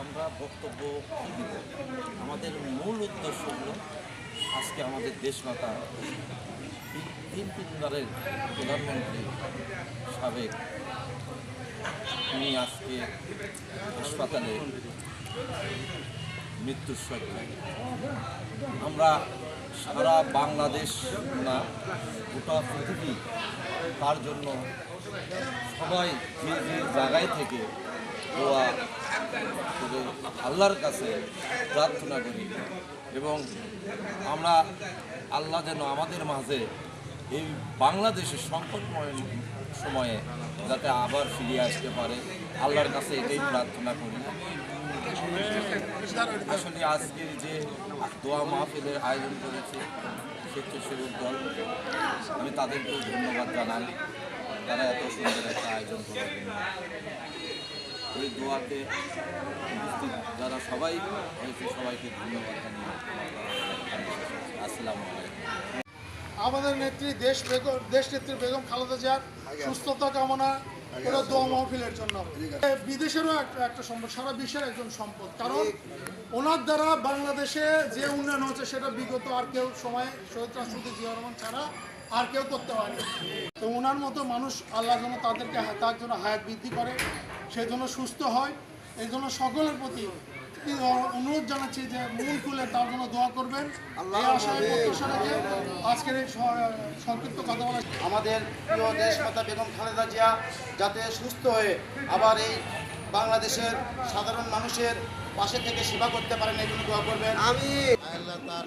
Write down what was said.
আমরা বক্তব্য আমাদের মূল উদ্দেশ্য হলো আজকে আমাদের দেশমাতা তিন- তিন তিনবারের প্রধানমন্ত্রী সাবেক উনি আজকে হাসপাতালে মৃত্যুর সজ্জায় আমরা সারা বাংলাদেশ না, গোটা পৃথিবী তার জন্য সবাই যে জায়গায় থেকে দোয়া করে আল্লাহর কাছে প্রার্থনা করি এবং আমরা আল্লাহ যেন আমাদের মাঝে এই বাংলাদেশের সংকটময় সময়ে যাতে আবার ফিরিয়ে আসতে পারে। আল্লাহর কাছে এটাই প্রার্থনা করি। আসলে আজকে যে দোয়া মাহফিলের আয়োজন করেছে স্বেচ্ছাসেবক দল, আমি তাদেরকেও ধন্যবাদ জানাই। তারা এত সুন্দর একটা আয়োজন করার দোয়াতে যারা সবাই হয়েছে সবাইকে ধন্যবাদ আসসালামু আমাদের নেত্রী দেশ বেগম দেশ নেত্রী বেগম খালেদা জিয়ার সুস্থতা কামনা। জন্য বিদেশেরও একটা সম্পদ, সারা বিশ্বের একজন সম্পদ। কারণ ওনার দ্বারা বাংলাদেশে যে উন্নয়ন হচ্ছে সেটা বিগত আর কেউ সময় শহীদ রাষ্ট্রপতি জিয়া রহমান ছাড়া আর কেউ করতে পারে তো ওনার মতো মানুষ আল্লাহ যেন তাদেরকে তার জন্য হায়াত বৃদ্ধি করে, সেই জন্য সুস্থ হয়, এই জন্য সকলের প্রতি অনুরোধ জানাচ্ছি যে মূল খুলে তার জন্য দোয়া করবেন। এই আশায় প্রত্যাশা রেখে আজকের এই সংক্ষিপ্ত কথা বলা আমাদের প্রিয় দেশ মাতা বেগম খালেদা জিয়া যাতে সুস্থ হয়ে আবার এই বাংলাদেশের সাধারণ মানুষের পাশে থেকে সেবা করতে পারেন এই জন্য দোয়া করবেন। আমি আল্লাহ তার